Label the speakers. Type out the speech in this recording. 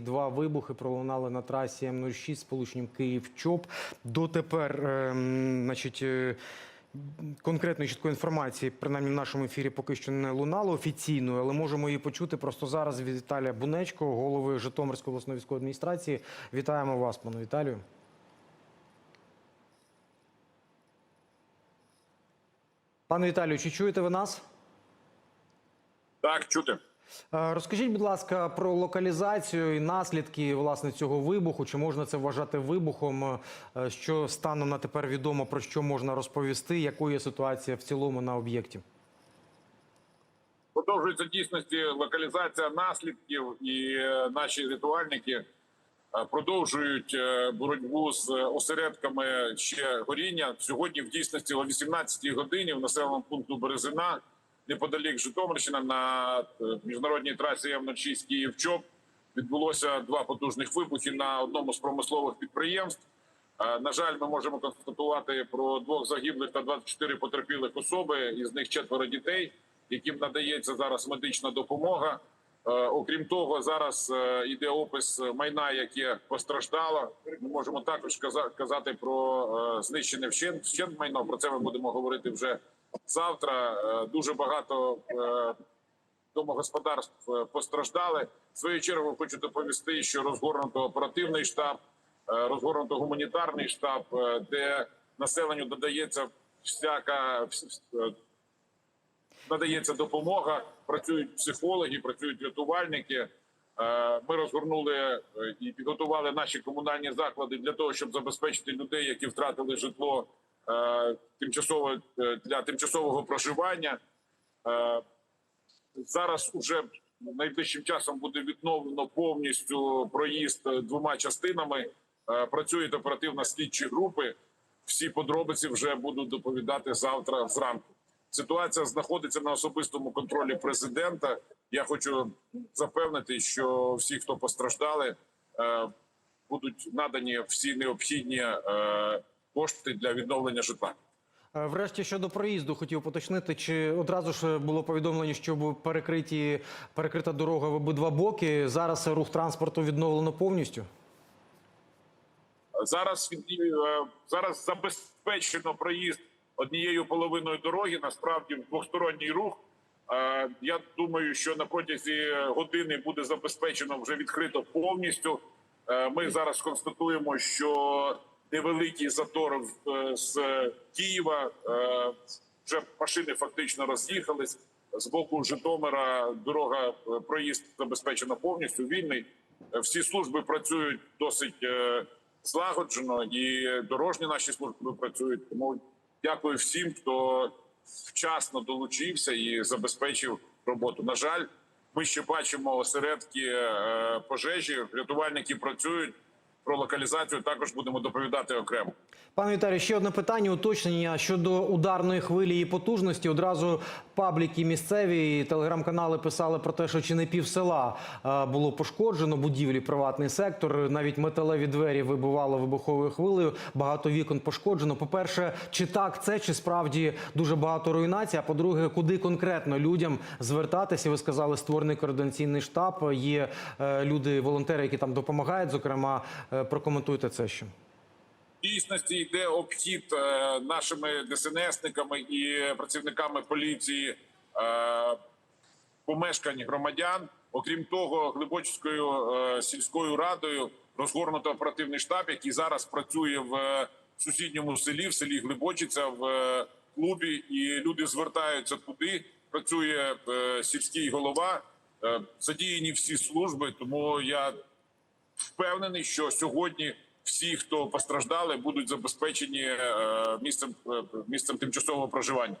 Speaker 1: Два вибухи пролунали на трасі М06 з полученням Київ-Чоп. Дотепер, ем, значить, е, конкретної чіткої інформації, принаймні в нашому ефірі, поки що не лунало офіційно, але можемо її почути просто зараз від Віталія Бунечко, голови Житомирської обласної військової адміністрації. Вітаємо вас, пане Віталію. Пане Віталію, чи чуєте ви нас?
Speaker 2: Так, чути.
Speaker 1: Е, Розкажіть, будь ласка, про локалізацію і наслідки власне цього вибуху. Чи можна це вважати вибухом? Е, Що станом на тепер відомо про що можна розповісти? Якою є ситуація в цілому на об'єкті?
Speaker 2: Продовжується дійсності локалізація наслідків, і е, наші рятувальники продовжують боротьбу з осередками ще горіння. Сьогодні, в дійсності, о 18-й годині в населеному пункту Березина, неподалік Житомирщина, на е, міжнародній трасі М06 Київ-Чоп відбулося два потужних вибухи на одному з промислових підприємств. Е, На жаль, ми можемо констатувати про двох загиблих та 24 потерпілих особи. Із них четверо дітей, яким надається зараз медична допомога. Е, Окрім того, зараз йде опис майна, яке постраждало. Ми можемо також казати про знищене вщент майно. Про це ми будемо говорити вже завтра. Е, Дуже багато е, домогосподарств е, постраждали. В свою чергу хочу доповісти, що розгорнуто оперативний штаб, розгорнуто гуманітарний штаб, де населенню додається всяка надається допомога. Працюють психологи, працюють рятувальники. Ми розгорнули і підготували наші комунальні заклади для того, щоб забезпечити людей, які втратили житло тимчасово е, для тимчасового проживання. Е, Зараз уже найближчим часом буде відновлено повністю проїзд е, двома частинами. Е, Працюють оперативно слідчі групи. Всі подробиці вже будуть доповідати завтра зранку. Ситуація знаходиться на особистому контролі президента. Я хочу запевнити, що всі, хто постраждали, е, будуть надані всі необхідні е, кошти для відновлення житла.
Speaker 1: Е, Врешті щодо проїзду, хотів поточнити, чи одразу ж було повідомлення, що перекриті перекрита дорога в обидва боки. Зараз рух транспорту відновлено повністю.
Speaker 2: Зараз е, зараз забезпечено проїзд однією половиною дороги. Насправді двосторонній рух. Е, Я думаю, що на протязі години буде забезпечено вже відкрито повністю. Ми зараз констатуємо, що невеликий затор е, з Києва е, вже машини фактично роз'їхались. З боку Житомира дорога е, проїзд забезпечено повністю вільний. Всі служби працюють досить злагоджено, і дорожні наші служби працюють. Тому дякую всім, хто вчасно долучився і забезпечив роботу. На жаль, ми ще бачимо осередки пожежі. Рятувальники працюють. Про локалізацію також будемо доповідати окремо.
Speaker 1: Пане Віталію, ще одне питання, уточнення щодо ударної хвилі і потужності. Одразу пабліки місцеві і телеграм-канали писали про те, що чи не пів села е, було пошкоджено, будівлі, приватний сектор. Навіть металеві двері вибивало вибуховою хвилею. Багато вікон пошкоджено. По-перше, чи так це, чи справді дуже багато руйнацій? А по-друге, куди конкретно людям звертатися? Ви сказали, створений координаційний штаб. Є е, люди, волонтери, які там допомагають. Зокрема, Е, прокоментуйте це ще.
Speaker 2: Дійсності йде обхід е, нашими ДСНСниками і працівниками поліції е, помешкань громадян. Окрім того, Глибочицькою е, сільською радою розгорнуто оперативний штаб, який зараз працює в сусідньому селі, в селі Глибочиця, в клубі, і люди звертаються туди. Працює сільський голова, задіяні всі служби. Тому я впевнений, що сьогодні всі, хто постраждали, будуть забезпечені е, місцем е, місцем тимчасового проживання.